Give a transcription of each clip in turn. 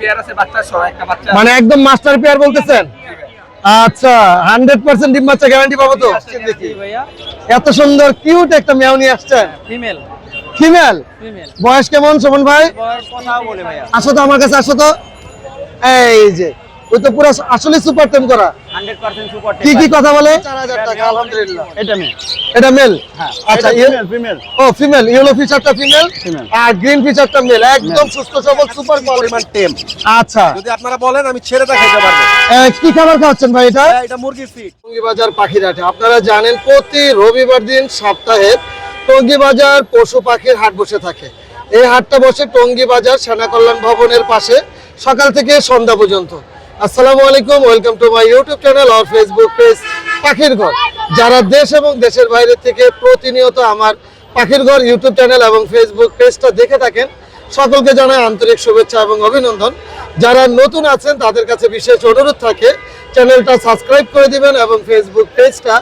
Pair আছে বাচ্চা সহ একটা বাচ্চা মানে একদম মাস্টার পেয়ার বলতেছেন? আচ্ছা হান্ড্রেড পার্সেন্ট ডিম বাচ্চা গ্যারান্টি পাবো তো? এত সুন্দর কিউট একটা মেয়াউনি নিয়ে আসছেন। ফিমেল ফিমেল ফিমেল বয়স কেমন সুমন ভাই? কথাও বলে ভাইয়া। আসো তো আমার কাছে আসো তো। এই যে ওই তো পুরো আসলে সুপার টেম করা। হান্ড্রেড পার্সেন্ট সুপার কি কি কথা বলে? চার হাজার টাকা আলহামদুলিল্লাহ। এটা মেয়ে এটা মেল হ্যাঁ। আচ্ছা ফিমেল ফিমেল ও ফিমেল ইয়েলো ফিচারটা ফিমেল আর গ্রিন ফিচারটা মেল একদম সুস্থ সবল সুপার পরিমাণ টেম আচ্ছা। যদি আপনারা বলেন আমি ছেড়ে পারব। কি খাবার খাওয়াচ্ছেন ভাই এটা? এটা মুরগির ফিট টঙ্গী বাজার পাখির হাটে আপনারা জানেন প্রতি রবিবার দিন সপ্তাহে টঙ্গী বাজার পশু পাখির হাট বসে থাকে। এই হাটটা বসে টঙ্গী বাজার সেনা কল্যাণ ভবনের পাশে সকাল থেকে সন্ধ্যা পর্যন্ত। আসসালামু আলাইকুম welcome to my YouTube channel R Facebook page পাখির ঘর। যারা দেশ এবং দেশের বাইরে থেকে প্রতিনিয়ত আমার পাখির ঘর ইউটিউব চ্যানেল এবং ফেসবুক পেজটা দেখে থাকেন, সকলকে জানাই আন্তরিক শুভেচ্ছা এবং অভিনন্দন। যারা নতুন আছেন, তাদের কাছে বিশেষ অনুরোধ থাকে চ্যানেলটা সাবস্ক্রাইব করে দিবেন এবং ফেসবুক পেজটা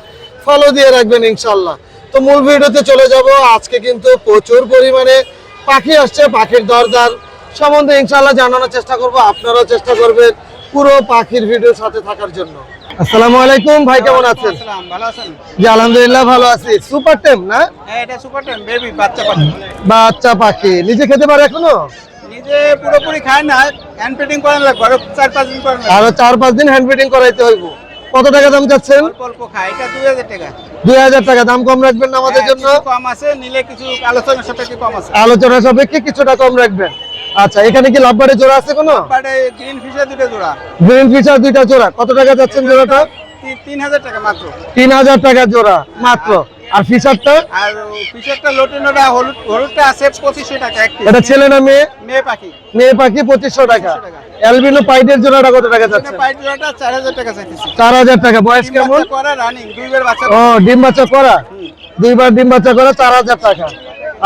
ফলো দিয়ে রাখবেন ইনশাল্লাহ তো মূল ভিডিওতে চলে যাব। আজকে কিন্তু প্রচুর পরিমাণে পাখি আসছে, পাখির দরদার সম্বন্ধে ইনশাল্লাহ জানানোর চেষ্টা করব। আপনারাও চেষ্টা করবেন পুরো পাখির ভিডিওর সাথে থাকার জন্য। আসসালামু আলাইকুম ভাই কেমন আছেন? ভালো আছেন? জি আলহামদুলিল্লাহ ভালো আছি। সুপার টেম না? হ্যাঁ এটা সুপার টেন বেবি বাচ্চা পাখি। বাচ্চা পাখি। নিজে খেতে পারে এখনও? নিজে পুরোপুরি খায় না হ্যান্ড ফিটিং করেন লাগবে আরও চার পাঁচ দিন করেন আরও চার পাঁচ দিন হ্যান্ড ফিটিং করাইতে হইব। কত টাকা দাম চাচ্ছেন? অল্প খায় এটা দুই হাজার টাকা। দুই হাজার টাকা। দাম কম রাখবেন আমাদের হ্যাঁ, জন্য? কম আছে নিলে কিছু আলোচনা সাপেক্ষে কম আছে। আলোচনা সাপেক্ষে কিছুটা কম রাখবেন। আচ্ছা এখানে কি লাভবারে জোড়া আছে কোনো? বাট গ্রিন ফিশে দুটো জোড়া। গ্রিন ফিচার দুইটা জোড়া। কত টাকা যাচ্ছেন জোড়াটা? তিন হাজার টাকা মাত্র। তিন হাজার টাকা জোড়া মাত্র। আর ফিচারটা আর ফিশারটা লোটিনোটা হলুদ হলুদটা আছে পঁচিশশো টাকা এক। এটা ছেলে না মেয়ে? মেয়ে পাখি। মেয়ে পাখি পঁচিশশো টাকা। 2500 টাকা। অ্যালবিনো পাইটের জোড়াটা কত টাকা যাচ্ছে? পাইট জোড়াটা চার হাজার টাকা চাইতেছি। চার হাজার টাকা। বয়স কেমন? করা রানিং দুইবার বাচ্চা ও ডিম বাচ্চা করা? দুইবার ডিম বাচ্চা করা চার হাজার টাকা।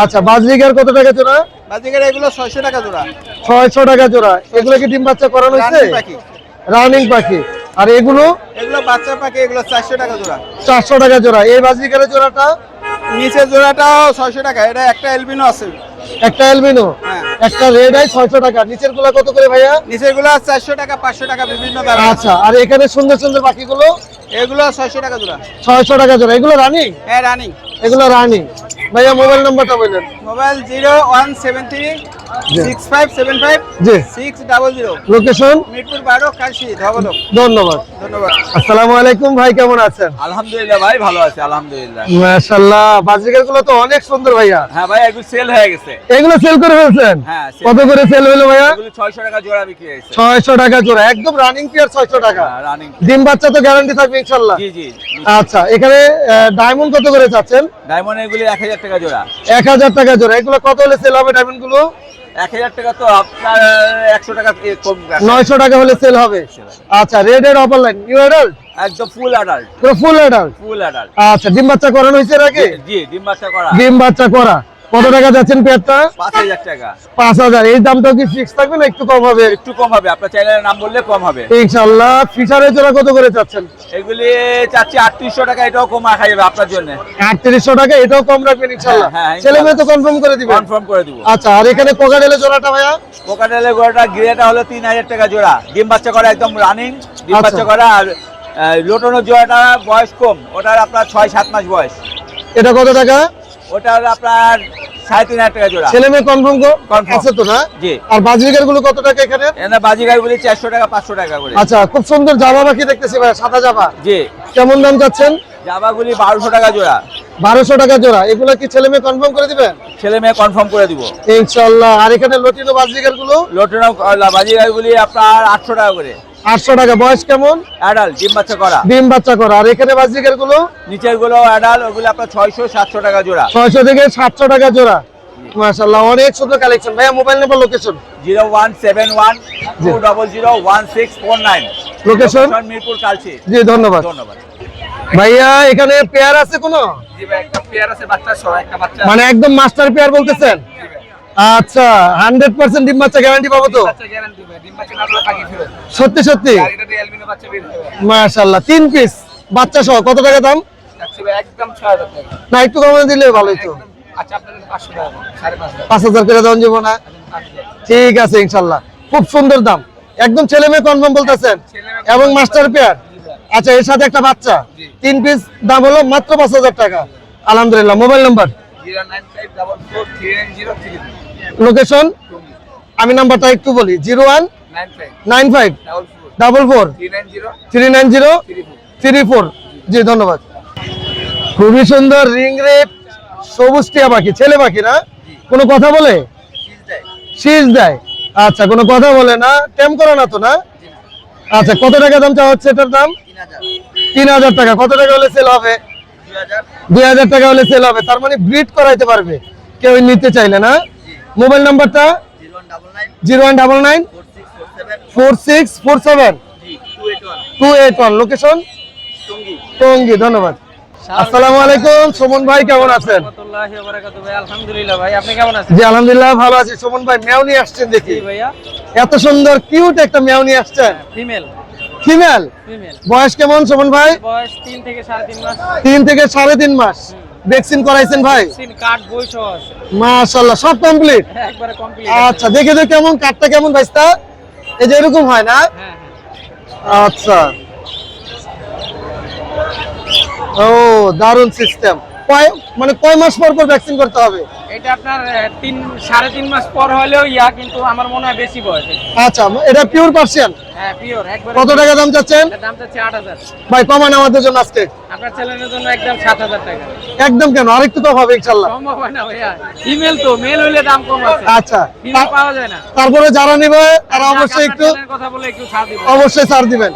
আচ্ছা বাজরিকার কত টাকা জোড়া? বাজিকার এগুলো ছয়শো টাকা জোড়া। ছয়শো টাকা জোড়া। এগুলো কি ডিম বাচ্চা করানো হয়েছে? রানিং পাখি। আর এগুলো? এগুলো বাচ্চা পাখি এগুলো চারশো টাকা জোড়া। চারশো টাকা জোড়া। এই বাজরিকারের জোড়াটা? নিচের জোড়াটাও ছয়শো টাকা। এটা একটা এলবিনো আছে। একটা এলবিনো হ্যাঁ। একটা রেড আই ছয়শো টাকা। নিচেরগুলা কত করে ভাইয়া? নিচেরগুলো চারশো টাকা পাঁচশো টাকা বিভিন্ন দাম। আচ্ছা আর এখানে সুন্দর সুন্দর পাখিগুলো? এগুলো ছয়শো টাকা জোড়া। ছয়শো টাকা জোড়া। এগুলো রানিং হ্যাঁ রানিং এগুলো রানিং ভাইয়া মোবাইল নাম্বারটা বললেন mobile zero one seven three six five seven five জি। Six double zero. Location? Mirpur বারো কাশি ধবদক ধন্যবাদ। ধন্যবাদ। আসসালামু আলাইকুম ভাই কেমন আছেন? আলহামদুলিল্লাহ ভাই ভালো আছে আলহামদুলিল্লাহ। মাশাআল্লাহ বাজরিকারগুলো তো অনেক সুন্দর ভাইয়া। হ্যাঁ ভাই এগুলো সেল হয়ে গেছে। এগুলো সেল করে ফেলছেন? হ্যাঁ, কত করে সেল হলো ভাইয়া? এগুলো ছয়শো টাকা জোড়া বিক্রি হয়েছে। ছয়শো টাকা জোড়া একদম রানিং পিয়ার ছয়শো টাকা। রানিং ডিম বাচ্চা তো গ্যারান্টি থাকবে ইনশাল্লাহ জি জি। আচ্ছা এখানে ডায়মন্ড কত করে চাচ্ছেন? ডায়মন্ড এগুলি এক হাজার টাকা জোড়া। এক হাজার টাকা জোড়া। এগুলো কত হলে সেল হবে ডায়মন্ডগুলো এক হাজার টাকা তো আপনার একশো টাকা কম নয়শো টাকা হলে সেল হবে। আচ্ছা রেড এর অপার লাইন নিউ অ্যাডাল্ট একদম ফুল অ্যাডাল্ট পুরো ফুল অ্যাডাল্ট ফুল অ্যাডাল্ট আচ্ছা ডিম বাচ্চা করানো হয়েছে আগে? জি ডিম বাচ্চা করা। ডিম বাচ্চা করা। কত টাকা যাচ্ছেন পেয়ারটা পাঁচ হাজার টাকা। পাঁচ হাজার। এই দামটাও কি ফিক্স থাকবে না একটু কম হবে? একটু কম হবে। আপনার চ্যানেলের নাম বললে কম হবে। ইনশাল্লাহ ফিচারের জোড়া কত করে চাচ্ছেন? এগুলি চাচ্ছি আটত্রিশশো টাকা এটাও কম রাখা যাবে আপনার জন্য। আটত্রিশশো টাকা এটাও কম রাখবেন ইনশাল্লাহ হ্যাঁ, হ্যাঁ, ছেলে মেয়ে তো কনফার্ম করে দিবেন কনফার্ম করে দিব। আচ্ছা আর এখানে কোকাডেলের জোড়াটা ভাইয়া? কোকাটেলের গোড়াটা গ্রেটা হলো তিন হাজার টাকা জোড়া। ডিম বাচ্চা করা একদম রানিং ডিম আচ্ছা। বাচ্চা করা। আর আহ, লোটনের জোড়াটা বয়স কম। ওটার আপনার ছয় সাত মাস বয়স। এটা কত টাকা? ওটা হলো আপনার সাড়ে তিন হাজার টাকা জোড়া। ছেলে মেয়ে কনফার্ম আছে তো না? জি। আর বাজরিকারগুলো কত টাকা এখানে? এখানে বাজিগার বলি চারশো টাকা পাঁচশো টাকা করে। আচ্ছা খুব সুন্দর জামা পাখি দেখতেছি ভাইয়া সাদা জামা। জি। কেমন দাম চাচ্ছেন? জামাগুলি বারোশো টাকা জোড়া। বারোশো টাকা জোড়া। এগুলো কি ছেলে মেয়ে কনফার্ম করে দিবেন? ছেলে মেয়ে কনফার্ম করে দিব। ইনশাল্লাহ আর এখানে লটিনো গুলো লোটন বাজিগার গুলি আপনার আটশো টাকা করে। আটশো টাকা বয়স কেমন? অ্যাডাল্ট ডিম বাচ্চা করা। ডিম বাচ্চা করা। আর এখানে বাজরিকারগুলো? নিচেরগুলো অ্যাডাল্ট ওগুলো আপনার ছয়শো সাতশো টাকা জোড়া। ছয়শো থেকে সাতশো টাকা জোড়া। মাশাল্লাহ অনেক সুন্দর কালেকশন ভাইয়া mobile number location zero one seven one two double zero one six four nine. Location? Mirpur Kalshi. জি ধন্যবাদ। ধন্যবাদ। ভাইয়া এখানে পেয়ার আছে কোনো? জি ভাই একটা পেয়ার আছে বাচ্চা সহ একটা বাচ্চা। মানে একদম মাস্টার পেয়ার বলতেছেন? আচ্ছা হান্ড্রেড পার্সেন্ট ডিম বাচ্চা গ্যারান্টি পাবো তো? সত্যি সত্যি? মাশাল্লাহ তিন পিস বাচ্চা সহ কত টাকা দাম? না একটু কমে দিলে ভালোই তো। আচ্ছা পাঁচ হাজার। করে দাম যাব না। ঠিক আছে ইনশাল্লাহ খুব সুন্দর দাম। একদম ছেলে মেয়ে কনফার্ম বলতেছেন? এবং মাস্টার পেয়ার আচ্ছা এর সাথে একটা বাচ্চা। তিন পিস দাম হলো মাত্র পাঁচ হাজার টাকা। আলহামদুলিল্লাহ mobile number zero nine five double four three nine zero three location আমি নাম্বারটা একটু বলি, zero one nine five double four three nine zero three four. জি, ধন্যবাদ। খুবই সুন্দর রিং রেট, সবুজ টিয়া পাখি, ছেলে পাখি না কোনো কথা বলে? শীষ দেয়। আচ্ছা কোনো কথা বলে না। টেম করে না তো না? আচ্ছা কত টাকা দাম চা হচ্ছে এটার দাম? তিন হাজার টাকা। কত টাকা হলে সেল হবে? দুই হাজার। টাকা হলে সেল হবে। তার মানে ব্রিড করাইতে পারবে। কেউ নিতে চাইলে না? মোবাইল নাম্বারটা? Zero one double nine four six four seven two eight one location? Tongi ধন্যবাদ। আসসালামু আলাইকুম সুমন ভাই কেমন আছেন? আলহামদুলিল্লাহ ভাই আপনি কেমন আছেন? জি আলহামদুলিল্লাহ ভালো আছি। সুমন ভাই মেও নিয়ে আসছেন দেখি। ভাইয়া। এত সুন্দর কিউট একটা মেও নিয়ে আসছেন। ফিমেল ফিমেল ফিমেল বয়স কেমন সুমন ভাই? বয়স তিন থেকে সাড়ে তিন মাস। তিন থেকে সাড়ে তিন মাস। ভ্যাকসিন করাইছেন ভাই? কার্ড বই সহ আছে। মাশাল্লাহ সব কমপ্লিট একবারে কমপ্লিট আচ্ছা দেখে তো কেমন কাঠটা কেমন ভাইস্তা এই যে এরকম হয় না? হ্যাঁ হ্যাঁ। আচ্ছা। ও দারুণ সিস্টেম কয় মানে কয় মাস পর পর ভ্যাকসিন করতে হবে? এটা আপনার তিন সাড়ে তিন মাস পর হলেও ইয়া কিন্তু আমার মনে হয় বেশি বয়স আচ্ছা এটা পিওর পার্সিয়ান হ্যাঁ পিওর একবারে কত টাকা দাম চাচ্ছেন? দাম চাচ্ছে আট হাজার। ভাই কমান আমাদের জন্য আজকে। আপনার ছেলের জন্য একদম সাত হাজার টাকা। একদম কেন? আরেকটু তো হবে ইনশাল্লাহ। সম্ভব হয় না ভাইয়া। ফিমেল তো মেল হইলে দাম কম আছে। আচ্ছা পাওয়া যায় না। তারপরে যারা নিবে তারা অবশ্যই একটু কথা বলে একটু ছাড় দিব অবশ্যই ছাড় দিবেন।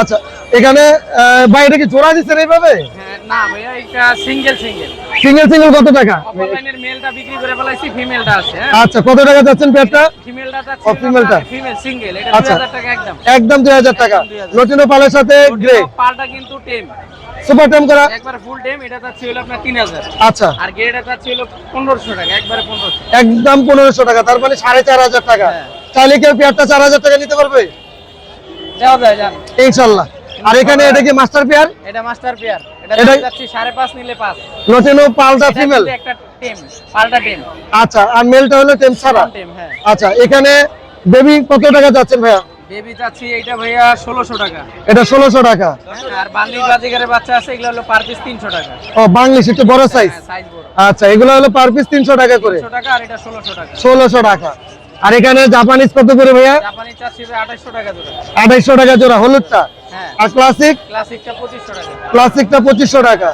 আচ্ছা এখানে ভাই এটা কি জোড়া দিচ্ছেন এইভাবে? হ্যাঁ, না ভাইয়া এটা সিঙ্গেল সিঙ্গেল সিঙ্গেল সিঙ্গেল কত টাকা? অফলাইনের মেলটা বিক্রি করে ফেলাইছি ফিমেলটা আছে হ্যাঁ? আচ্ছা কত টাকা যাচ্ছেন পেয়ারটা? ফিমেলটা ও, female-টা? ফিমেল সিঙ্গেল এটা আচ্ছা। 2000 টাকা একদম। একদম দুই হাজার টাকা। লটিনো পালের সাথে গ্রে পালটা কিন্তু টেম সুপার টেম করা? একবার ফুল টেম এটা চাচ্ছি হলো আপনার 3000 আচ্ছা। আর গ্রেটা চাচ্ছি হলো 1500 টাকা একবারে 1500 একদম পনেরোশো টাকা তার মানে সাড়ে চার হাজার টাকা। হ্যাঁ। চাইলে কেউ পেয়ারটা চার হাজার টাকা নিতে পারবে? দেওয়া যায় জান ইনশাল্লাহ। আর এখানে এটা কি মাস্টার পেয়ার? এটা মাস্টার পেয়ার। এটা এটা- 5.5 নিলে 5 লটিনো পালটা ফিমেল একটা টেম পালটা টেম। আচ্ছা আর মেলটা হলো টেম ছাড়া? টেম হ্যাঁ। আচ্ছা এখানে বেবি কত টাকা যাচ্ছেন ভাইয়া? বেবি চাচ্ছি এইটা ভাইয়া 1600 টাকা। এটা ষোলোশো টাকা। আর বান্দির বাজিগারের বাচ্চা আছে এগুলো হলো পার পিস 300 টাকা। ও একটু বড় সাইজ হ্যাঁ সাইজ বড়। আচ্ছা এগুলো হলো পার পিস তিনশো টাকা করে। 300 টাকা আর এটা 1600 টাকা। ষোলোশো টাকা। আর এখানে জাপানিজ কত করে ভাইয়া? জাপানি চাচ্ছি 2800 টাকা জোড়া। আঠাইশশো টাকা জোড়া হলুদটা? হ্যাঁ আর ক্লাসিক ক্লাসিকটা 2500 টাকা। ক্লাসিকটা পঁচিশশো টাকা।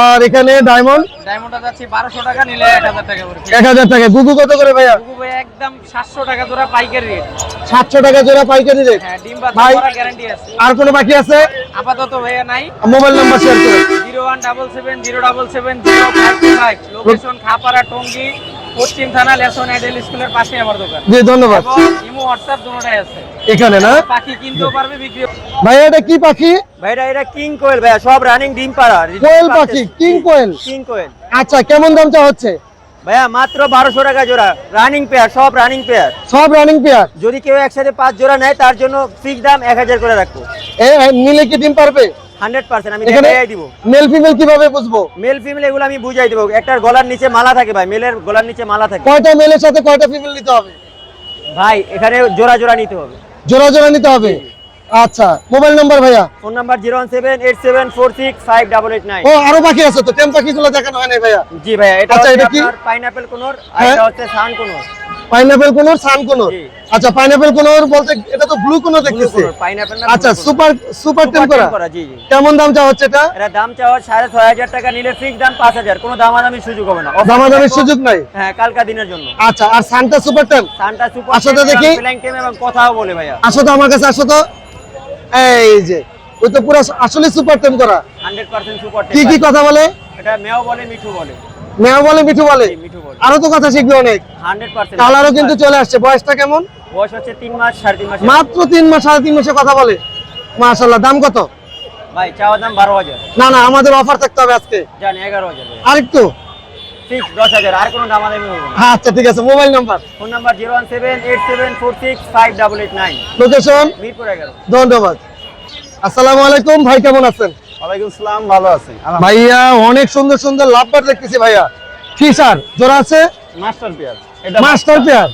আর এখানে ডায়মন্ড ডায়মন্ডটা যাচ্ছে 1200 টাকা নিলে 1000 টাকা করে এক হাজার টাকা। গুগু কত করে ভাইয়া? গুগু ভাই একদম 700 টাকা জোড়া পাইকারি রেট সাতশো টাকা জোড়া পাইকারি রেট হ্যাঁ ডিম বাচ্চা করা গ্যারান্টি আছে। আর কোনো বাকি আছে? আপাতত ভাইয়া নাই। মোবাইল নাম্বার শেয়ার করে। Zero one double seven zero double seven five five location Khapara Tongi. পশ্চিম থানা লেসন আইডেল স্কুলের পাশে আমার দোকান। জি ধন্যবাদ। ইমো হোয়াটসঅ্যাপ দুটোটাই আছে। এখানে না? পাখি কিনতেও পারবে বিক্রি ভাইয়া এটা কি পাখি? ভাইরা এটা কিং কোয়েল ভাইয়া সব রানিং ডিম পাড়া। কোয়েল পাখি কিং কোয়েল? কিং কোয়েল। আচ্ছা কেমন দাম চা হচ্ছে? ভাইয়া মাত্র বারোশো টাকা জোড়া। রানিং পেয়ার সব রানিং পেয়ার সব রানিং পেয়ার যদি কেউ একসাথে পাঁচ জোড়া নেয় তার জন্য ফিক্স দাম এক হাজার করে রাখব। এ নিলে কি ডিম পারবে? হান্ড্রেড পার্সেন্ট আমি দেখাই দিব। মেল ফিমেল কীভাবে বুঝব? মেল ফিমেল এগুলো আমি বুঝাই দেবো। একটার গলার নিচে মালা থাকে ভাই মেলের গলার নিচে মালা থাকে। কয়টা মেলের সাথে কয়টা ফিমেল নিতে হবে? ভাই এখানে জোড়া জোড়া নিতে হবে। জোড়া জোড়া নিতে হবে? আচ্ছা মোবাইল নাম্বার ভাইয়া? Phone number zero one seven eight seven four six five double eight nine. ও আরও বাকি আছে তো টেম পাখিগুলো দেখানো হয় ভাইয়া? জি ভাইয়া এটা আচ্ছা, এটা কি? আপনার পাইনাপেল কোনোর আর হ্যাঁ? এটা হচ্ছে সান কোনোর। পাইনাপেল কোনোর সান কোনোর? আচ্ছা পাইনাপেল কোনোর বলতে এটা তো ব্লু কোনো দেখতেছি। পাইনাপেল না আচ্ছা সুপার সুপার টেম করা। জি জি। কেমন দাম চা হচ্ছে এটা? এটা দাম ছয় হাজার টাকা নিলে ফিক্স দাম পাঁচ হাজার। কোনো দামাদামির সুযোগ হবে না। দামাদামির সুযোগ নাই? হ্যাঁ কালকা দিনের জন্য। আচ্ছা আর সানটা সুপার টেম সানটা সুপার দেখি। টেম এবং কথাও বলে ভাইয়া। আসো তো আমার কাছে আসো তো। এই যে ওই তো পুরো আসলে সুপার টেম করা। হান্ড্রেড পার্সেন্ট সুপার কি কি কথা বলে? এটা মেও বলে মিঠু বলে। মেয়া বলে মিঠু বলে? আরও তো কথা শিখবে অনেক। Hundred percent. কালারও কিন্তু চলে আসছে। বয়সটা কেমন? বয়স হচ্ছে তিন মাস সাড়ে তিন মাস মাত্র তিন মাস সাড়ে তিন মাসে কথা বলে। মাশাল্লাহ দাম কত? ভাই চাওয়া দাম বারো হাজার। না না আমাদের অফার থাকতে হবে আজকে। জান এগারো হাজার। আরেকটু। ফিক্স দশ হাজার। আর কোনো দামাদামি হবে হ্যাঁ আচ্ছা ঠিক আছে mobile number. Phone number zero one seven eight seven four six five double eight nine. Location? Mirpur এগারো। ধন্যবাদ। আসসালামু আলাইকুম ভাই কেমন আছেন? ওয়ালাইকুম সালাম ভালো আছি। ভাইয়া অনেক সুন্দর সুন্দর লাভবার দেখতেছি ভাইয়া। ফিশার জোড়া আছে? মাস্টার পেয়ার এটা মাস্টার পেয়ার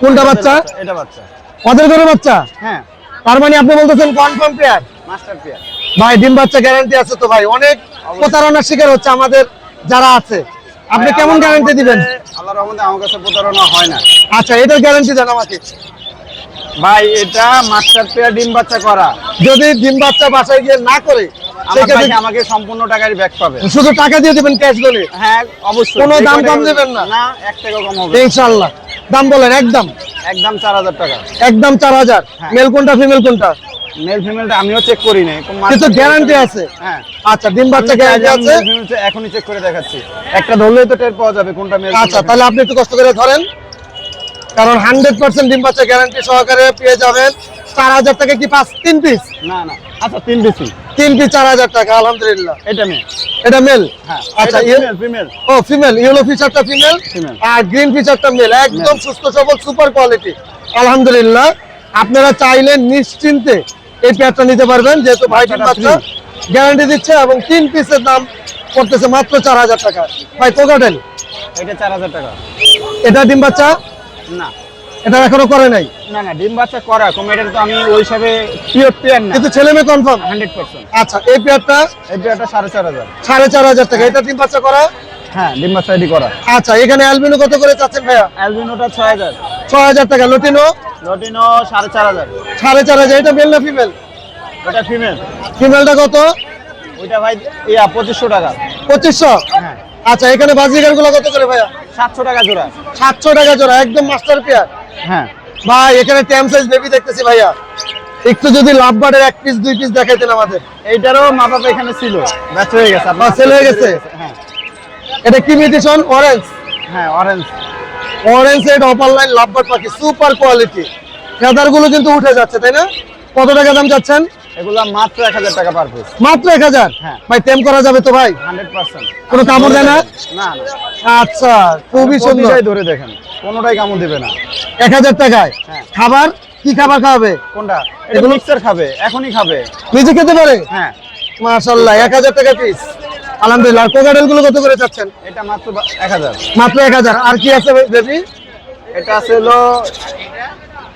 কোনটা বাচ্চা? এটা বাচ্চা। ওদের ঘরে বাচ্চা? হ্যাঁ। তার মানে আপনি বলতেছেন কনফার্ম পেয়ার মাস্টার পেয়ার ভাই ডিম বাচ্চা গ্যারান্টি আছে তো ভাই। অনেক প্রতারণার শিকার হচ্ছে আমাদের যারা আছে আপনি কেমন গ্যারান্টি দিবেন? আল্লাহর রহমতে আমার কাছে প্রতারণা হয় না আচ্ছা এটার গ্যারান্টি দেন আমাকে। ভাই এটা মাস্টার পেয়ার ডিম বাচ্চা করা। যদি ডিম বাচ্চা বাসায় গিয়ে না করে আমাকে সম্পূর্ণ টাকার ব্যাক পাবে। শুধু টাকা দিয়ে দেবেন ক্যাশ বলে? হ্যাঁ অবশ্যই। কোনো দাম কম দেবেন না? না এক টাকা কম হবে দাম বলেন একদম। একদম চার হাজার টাকা। একদম চার হাজার। হ্যাঁ। মেল কোনটা ফিমেল কোনটা? মেল ফিমেলটা আমিও চেক করি নাই। কিন্তু গ্যারান্টি আছে। হ্যাঁ। আচ্ছা ডিম বাচ্চা গ্যারান্টি আছে। এখনই চেক করে দেখাচ্ছি। একটা ধরলেই তো টের পাওয়া যাবে কোনটা মেল আচ্ছা তাহলে আপনি একটু কষ্ট করে ধরেন। কারণ হান্ড্রেড পার্সেন্ট ডিম বাচ্চা গ্যারান্টি সহকারে পেয়ে যাবেন। চার হাজার টাকা কি পাঁচ? তিন পিস না না। আচ্ছা তিন বেশি তিন পিস চার হাজার টাকা আলহামদুলিল্লাহ। এটা মেয়ে এটা মেল হ্যাঁ আচ্ছা ফিমেল ও ফিমেল ইয়েলো ফিচারটা ফিমেল। আর গ্রিন ফিচারটা মেল একদম সুস্থ সবল সুপার কোয়ালিটি আলহামদুলিল্লাহ। আপনারা চাইলে নিশ্চিন্তে এই পেয়ারটা নিতে পারবেন যেহেতু ভাই ডিম বাচ্চা গ্যারান্টি দিচ্ছে এবং তিন পিসের দাম পড়তেছে মাত্র চার হাজার টাকা। ভাই কোকাটেল এটা চার হাজার টাকা। এটা ডিম বাচ্চা? না। এটা এখনও করে নাই? না না ডিম বাচ্চা করা তো আমি ওই হিসাবে পিওর পেয়ার না। কিন্তু ছেলে মেয়ে কনফার্ম হান্ড্রেড পার্সেন্ট আচ্ছা এই পেয়ারটা এই পেয়ারটা সাড়ে চার হাজার। সাড়ে চার হাজার টাকা। এটা ডিম বাচ্চা করা? হ্যাঁ ডিম বাচ্চা রেডি করা। আচ্ছা এখানে অ্যালবিনো কত করে চাচ্ছেন ভাইয়া? অ্যালবিনোটা ছয় হাজার। ছয় হাজার টাকা। লটিনো? লটিনো সাড়ে চার হাজার। সাড়ে চার হাজার এটা মেল না ফিমেল ফিমেল ফিমেলটা কত? ওইটা ভাই ইয়া পঁচিশশো টাকা। পঁচিশশো? হ্যাঁ। আচ্ছা এখানে বাজিগারগুলো কত করে ভাইয়া? সাতশো টাকা জোড়া। সাতশো টাকা জোড়া একদম মাস্টার পেয়ার হ্যাঁ। ভাই এখানে ট্যাম সাইজ বেবি দেখতেছি ভাইয়া। একটু যদি লাভ বার্ডের এক পিস দুই পিস দেখাইতেন আমাদের। এইটারও মা বাবা এখানে ছিল। ব্যস্ত হয়ে গেছে আপনার বাহ, হয়ে গেছে? হ্যাঁ। এটা কি মিউটেশন অরেঞ্জ হ্যাঁ অরেঞ্জ অরেঞ্জ এড অপার লাইন লাভ বার্ড পাখি সুপার কোয়ালিটি কিন্তু উঠে যাচ্ছে তাই না? কত টাকা দাম চাচ্ছেন? এগুলা মাত্র এক হাজার টাকা পার পিস মাত্র এক হাজার? হ্যাঁ। ভাই টেম করা যাবে তো ভাই? Hundred percent. কোনো কামড় দেয় না? না না। আচ্ছা খুবই সুন্দর। ধরে দেখেন। কোনোটাই কামড় দেবে না। এক হাজার টাকায়? হ্যাঁ। খাবার? কি খাবার খাওয়াবে? কোনটা? এগুলো- মিক্সার খাবে এখনই খাবে। নিজে খেতে পারে? হ্যাঁ। মাশাল্লাহ এক হাজার টাকা পিস আলহামদুলিল্লাহ কোকাডেলগুলো কত করে চাচ্ছেন? এটা মাত্র এক হাজার। মাত্র এক হাজার। আর কি আছে বেবি এটা আছে হলো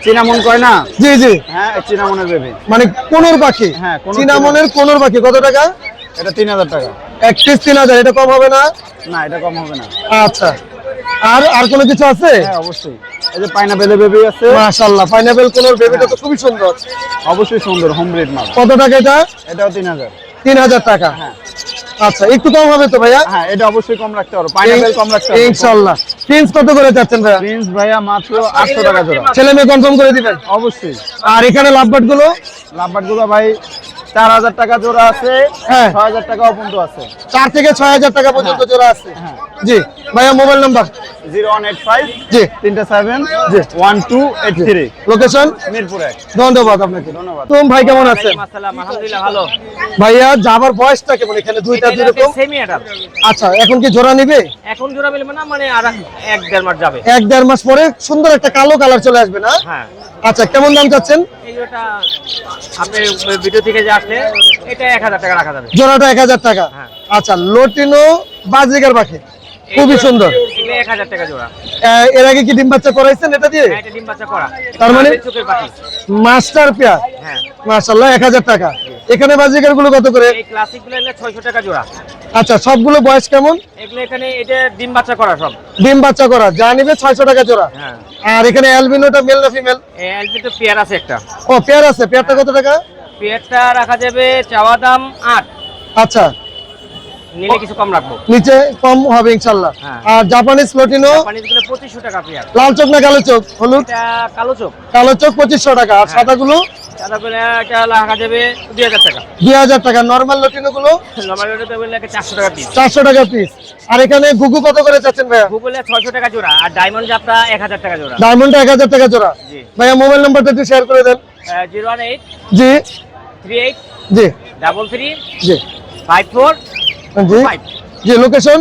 চিনামন কয় না জি জি। হ্যাঁ চিনামনের বেবি মানে কোনোর পাখি? হ্যাঁ, চিনামনের কোনোর পাখি কত টাকা? এটা তিন হাজার টাকা। এক পিস তিন হাজার এটা কম হবে না? না এটা কম হবে না। আচ্ছা। আর আর কোনো কিছু আছে? হ্যাঁ অবশ্যই। এই যে পাইনাপেলের বেবি আছে। মাশাল্লাহ পাইনাপেল কোনোর বেবিটা তো খুবই সুন্দর। অবশ্যই সুন্দর হোম ব্রিড মাল। কত টাকা এটা? এটাও তিন হাজার। তিন হাজার টাকা। হ্যাঁ। আচ্ছা একটু কম হবে তো ভাইয়া? হ্যাঁ এটা অবশ্যই কম রাখতে পারো। পাইনাপেল কম রাখতে পারো। ইনশাল্লাহ। প্রিন্স কত করে চাচ্ছেন ভাইয়া? প্রিন্স ভাইয়া মাত্র আটশো টাকা জোড়া। ছেলে মেয়ে কনফার্ম করে দিবেন? অবশ্যই। আর এখানে লাভবার্ডগুলো? লাভবাটগুলো ভাই চার হাজার টাকা জোড়া আছে হ্যাঁ। ছয় হাজার টাকাও পর্যন্ত আছে। চার থেকে ছয় হাজার টাকা পর্যন্ত জোড়া আছে। হ্যাঁ। জি ভাইয়া mobile number zero one eight five জি। তিনটা সেভেন জি। One two eight three. Location Mirpur এক। ধন্যবাদ আপনাকে। ধন্যবাদ। তুম ভাই কেমন আছেন? আলহামদুলিল্লাহ ভালো। ভাইয়া যাবার বয়সটা কেমন এখানে? দুইটা দুই রকম? সেমি অ্যাডাল্ট আচ্ছা এখন কি জোড়া নেবে? এখন জোড়া মিলবে না মানে আর এক দেড় মাস যাবে। এক দেড় মাস পরে সুন্দর একটা কালো কালার চলে আসবে না? হ্যাঁ। আচ্ছা কেমন দাম চাচ্ছেন? এই জোড়াটা আপনি ভিডিও থেকে যে আসলে এটা এক হাজার টাকা রাখা যাবে। জোড়াটা এক হাজার টাকা। হ্যাঁ। আচ্ছা লটিনো বাজিকার পাখি। খুবই সুন্দর। এর আগে কি ডিম বাচ্চা করাইছেন এটা দিয়ে? হ্যাঁ তার মানে? Master pair? হ্যাঁ। এক হাজার টাকা। এখানে বাজিকারগুলো কত করে? ছয়শো টাকা জোড়া। আচ্ছা সবগুলো বয়স কেমন? এগুলো এখানে এটা ডিম বাচ্চা করা সব। ডিম বাচ্চা করা যা নিবে ছয়শো টাকা জোড়া। হ্যাঁ। আর এখানে অ্যালবিনোটা মেল না ফিমেল পেয়ার আছে একটা। ও পেয়ার আছে। পেয়ারটা কত টাকা? পেয়ারটা রাখা যাবে চাওয়া দাম আট। আচ্ছা। নিলে কিছু কম রাখব? নিচে কম হবে ইনশাল্লাহ। হ্যাঁ। আর জাপানিজ লটিনো পঁচিশশো টাকা পেয়ার। লাল চোখ না কালো চোখ? হলুদ? কালো চোখ। কালো চোখ পঁচিশশো টাকা। আর সাদাগুলো সাদা পেলে এটা রাখা যাবে দুই হাজার টাকা। দুই হাজার টাকা। নর্মাল লটিনো গুলো? নর্মাল তো বললে চারশো টাকা পিস চারশো টাকা পিস আর এখানে গুগু কত করে চাচ্ছেন ভাইয়া? গুগলে ছয়শো টাকা জোড়া। আর ডায়মন্ড জাপটা এক হাজার টাকা জোড়া। ডায়মন্ড এক হাজার টাকা জোড়া। জি। ভাইয়া মোবাইল নাম্বারটা একটু শেয়ার করে দেন। জিরো ওয়ান এইট জি। থ্রি এইট জি। ডাবল থ্রি জি। ফাইভ ফোর জি। জি লোকেশন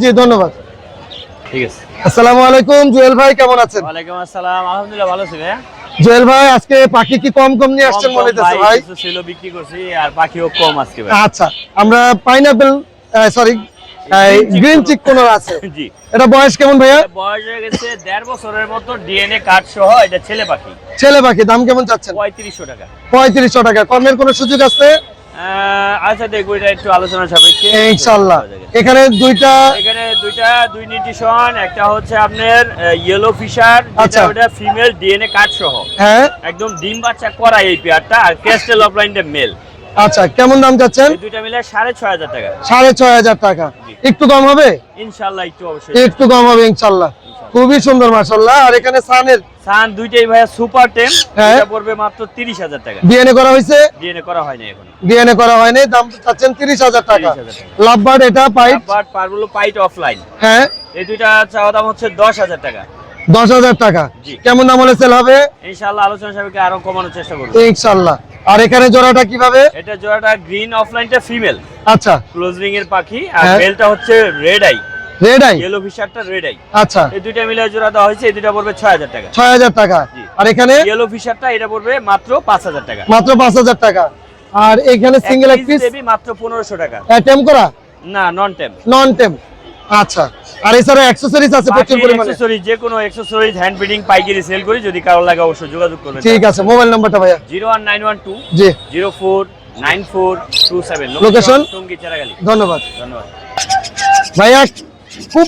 জি ধন্যবাদ। ঠিক আছে। আসসালামু আলাইকুম জুয়েল ভাই কেমন আছেন? ওয়ালাইকুম আসসালাম আলহামদুলিল্লাহ ভালো ছিল জুয়েল ভাই আজকে পাখি কি কম কম নিয়ে আসছেন মনে হচ্ছে ভাই ছিল বিক্রি করছি আর পাখিও কম আজকে ভাই। আচ্ছা আমরা পাইনাপেল সরি গ্রিন চিক কোনার আছে। জি। এটা বয়স কেমন ভাইয়া? বয়স হয়ে গেছে দেড় বছরের মতো ডিএনএ কার্ড সহ এটা ছেলে পাখি। ছেলে পাখি দাম কেমন চাচ্ছেন? টাকা। পঁয়ত্রিশশো টাকা কর্মের কোনো সুযোগ আছে? আচ্ছা দেখব এটা একটু আলোচনা সাপেক্ষে। এখানে দুইটা এখানে দুইটা দুই নিউট্রিশন একটা হচ্ছে আপনার ইয়েলো ফিশার আচ্ছা। যেটা ওটা ফিমেল ডিএনএ কার্ড সহ হ্যাঁ। একদম ডিম বাচ্চা করা এই পেয়ারটা আর ক্যাস্টেল অফলাইনটা মেল আচ্ছা কেমন দাম চাচ্ছেন? দুইটা মিলে সাড়ে ছয় হাজার টাকা। সাড়ে ছয় হাজার টাকা। একটু কম হবে? ইনশাল্লাহ একটু অবশ্যই। একটু কম হবে ইনশাল্লাহ খুবই সুন্দর মাসাল্লাহ আর এখানে সানের সান দুইটাই ভাইয়া সুপার হ্যাঁ। এটা পড়বে মাত্র তিরিশ হাজার টাকা। ডিএনএ করা হয়েছে? ডিএনএ করা হয়নি এখন। ডিএনএ করা হয়নি দাম চাচ্ছেন তিরিশ হাজার টাকা। 30,000 টাকা। লাভবার্ড এটা বাট পারগুলো পাইট অফলাইন। হ্যাঁ। এই দুইটা চাওয়া দাম হচ্ছে দশ হাজার টাকা। দশ হাজার টাকা। কেমন দাম হলে সেল হবে? ইনশাল্লাহ আলোচনা সাপেক্ষে আরও কমানোর চেষ্টা করব। ইনশাল্লাহ আর এখানে জোড়াটা কীভাবে? এটা জোড়াটা গ্রিন অফলাইনটা ফিমেল আচ্ছা। ক্লোজ রিং এর পাখি আর হ্যাঁ। মেলটা হচ্ছে red eye red eye yellow ফিশারটা red eye আচ্ছা। এই দুইটা মিলে জোড়া দেওয়া হয়েছে এই দুইটা পড়বে ছয় হাজার টাকা। ছয় হাজার টাকা। আর এখানে? ইয়েলো ফিশারটা এটা পড়বে মাত্র পাঁচ হাজার টাকা। মাত্র পাঁচ হাজার টাকা। আর এখানে সিঙ্গেল এক পিস দেবী মাত্র পনেরোশো টাকা। টেম করা? না নন টেম নন টেম আচ্ছা। আর এছাড়া অ্যাক্সেসরিজ আছে প্রচুর পরিমাণে। যে কোনো অ্যাক্সেসরিজ হ্যান্ড ফিডিং পাইকারি সেল করি যদি কারও লাগে অবশ্যই যোগাযোগ করবেন। ঠিক আছে মোবাইল নাম্বারটা ভাইয়া। Zero one nine one two জি। Zero four nine four two seven. Location? Tongi Cheragali. ধন্যবাদ। ধন্যবাদ। ভাইয়া খুব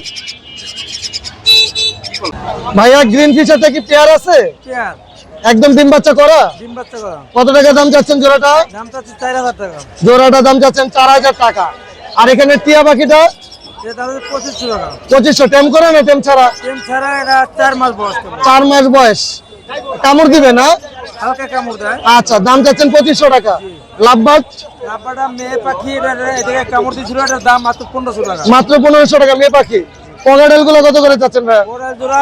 ভাইয়া গ্রিন ফিশারটা কি পেয়ার আছে? একদম ডিম বাচ্চা করা? ডিম বাচ্চা করা। কত টাকা দাম চাচ্ছেন জোড়াটা? চার হাজার টাকা। জোড়াটা দাম চাচ্ছেন চার হাজার টাকা। আর এখানে টিয়া পাখিটা? দাম পঁচিশশো টেম করে না টেম ছাড়া? টেম ছাড়া এটা চার মাস বয়স চার মাস বয়স। কামড় দিবে না? হালকা কামড় দেয়। আচ্ছা দাম চাচ্ছেন পঁচিশশো টাকা। লাভবাদ? লাভবাটা মেয়ে পাখি এটা এটাকে কামড় দিয়েছিল এটার দাম মাত্র পনেরোশো টাকা। মাত্র পনেরোশো টাকা মেয়ে পাখি। পকেটেলগুলো কত করে চাচ্ছেন ওরা জোড়া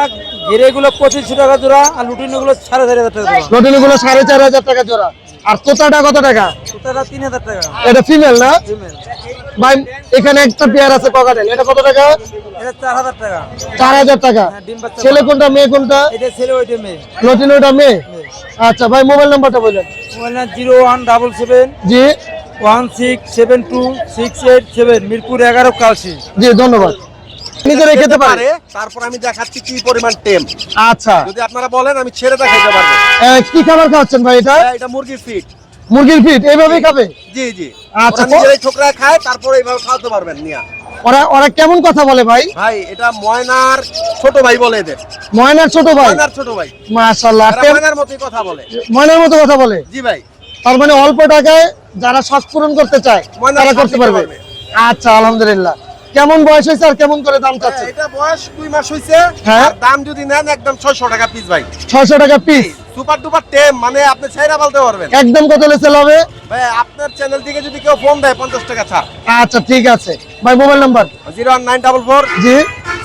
ঘিরে গুলো পঁচিশশো টাকা জোড়া আর লুটিনো গুলো সাড়ে চার হাজার টাকা জোড়া। গুলো সাড়ে চার হাজার টাকা জোড়া। আর তোতাটা কত টাকা? সুতাটা তিন হাজার টাকা। এটা ফিমেল না? ফিমেল। ভাই এখানে একটা পেয়ার আছে ককাটেল এটা কত টাকা? এটা চার হাজার টাকা। হ্যাঁ, ছেলে কোনটা মেয়ে কোনটা? এটা ছেলে ওইটা মেয়ে। মেয়ে? আচ্ছা ভাই মোবাইল নাম্বারটা বললেন জিরো ওয়ান ডাবল সেভেন জি। One six seven two six eight seven Mirpur এগারো কালসি জি ধন্যবাদ। নিজেরা খেতে পারে তারপর আমি দেখাচ্ছি কি পরিমাণ টেম। আচ্ছা। যদি আপনারা বলেন আমি ছেড়ে দেখাইতে পারব। কি খাবার খাওয়াচ্ছেন ভাই এটা? হ্যাঁ, এটা মুরগির ফিট মুরগির ফিট এইভাবেই খাবে? জি জি। আচ্ছা, নিজেরাই ঠোকরা খায় তারপর এইভাবে খাওয়াতে পারবেন নিয়া। ওরা ওরা কেমন কথা বলে ভাই? ভাই এটা ময়নার ছোট ভাই বলে এদের। ময়নার ছোট ভাই? ময়নার ছোট ভাই। মাশাআল্লাহ। ময়নার মতোই কথা বলে। ময়নার মতো কথা বলে? জি ভাই। তার মানে অল্প টাকায় যারা শখ পূরণ করতে চায় তারা করতে পারবে। আচ্ছা আলহামদুলিল্লাহ। কেমন বয়স হয়েছে আর কেমন করে দাম চাচ্ছে? হ্যাঁ, এটা বয়স দুই মাস হইছে হ্যাঁ। দাম যদি নেন একদম ছয়শো টাকা পিস ভাই। ছয়শো টাকা পিস সুপার ডুপার টেম মানে আপনি ছাইরা বলতে পারবেন। একদম কত হলে সেল হবে? ভাই আপনার চ্যানেল থেকে যদি কেউ ফোন দেয় পঞ্চাশ টাকা ছাড়। আচ্ছা ঠিক আছে। ভাই mobile number zero one nine double four জি।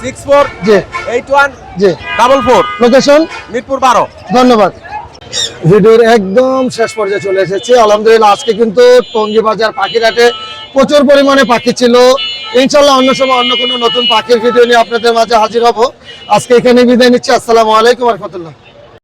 সিক্স ফোর জি। এইট ওয়ান জি। Double four. লোকেশন মিরপুর বারো। ধন্যবাদ। ভিডিওর একদম শেষ পর্যায়ে চলে এসেছি। আলহামদুলিল্লাহ আজকে কিন্তু টঙ্গী বাজার পাখিরহাটে প্রচুর পরিমাণে পাখি ছিল। ইনশাল্লাহ অন্য সময় অন্য কোনো নতুন পাখির ভিডিও নিয়ে আপনাদের মাঝে হাজির হব। আজকে এখানে বিদায় নিচ্ছি। আসসালামু আলাইকুম রহমতুল্লাহ।